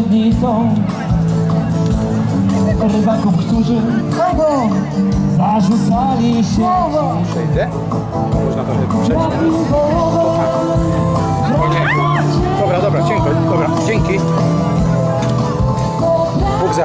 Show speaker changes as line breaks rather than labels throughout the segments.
obietnicą rybaków, którzy
Kogo?
zarzucali się!
Przejdę? Można trochę przejść. Dobra, dobra, dziękuję. Dobra, dzięki. Bóg za.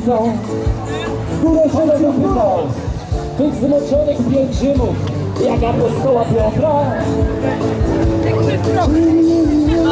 letnicą, które się zapytał tych zmoczonych pielgrzymów, jak apostoła Piotra. Mnie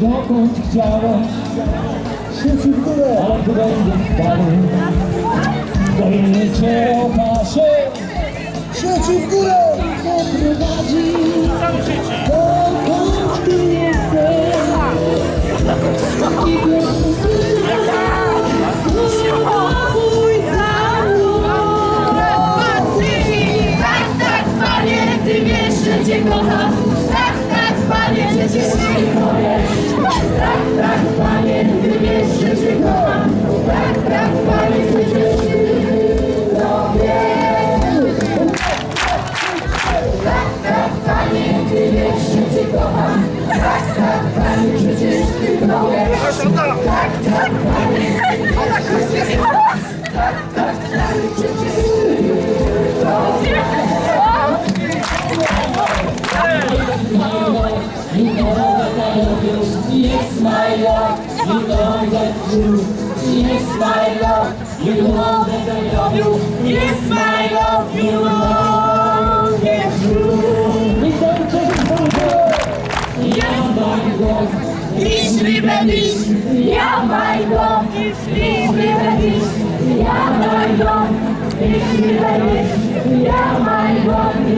dokąd chciałeś, Trzeci w górę!
ale tu będzie stary. Do innej cię opasie,
Trzeci w górę!
prowadzi dokąd ty nie chcesz. I
Tak, tak, cię kocham. Tak, tak, panie. Tak, tak, że cię kocham. Tak, tak. Tak, panie, przecież ty wiesz. Tak, tak, panie,
my love, you know that I love you.
Yes, my love, you know it's true.
I don't take it
Yes, my love, ich liebe dich. Ja, mein Gott, ich liebe dich. Ja, mein Gott, ich liebe dich. Ja, mein Gott, ich liebe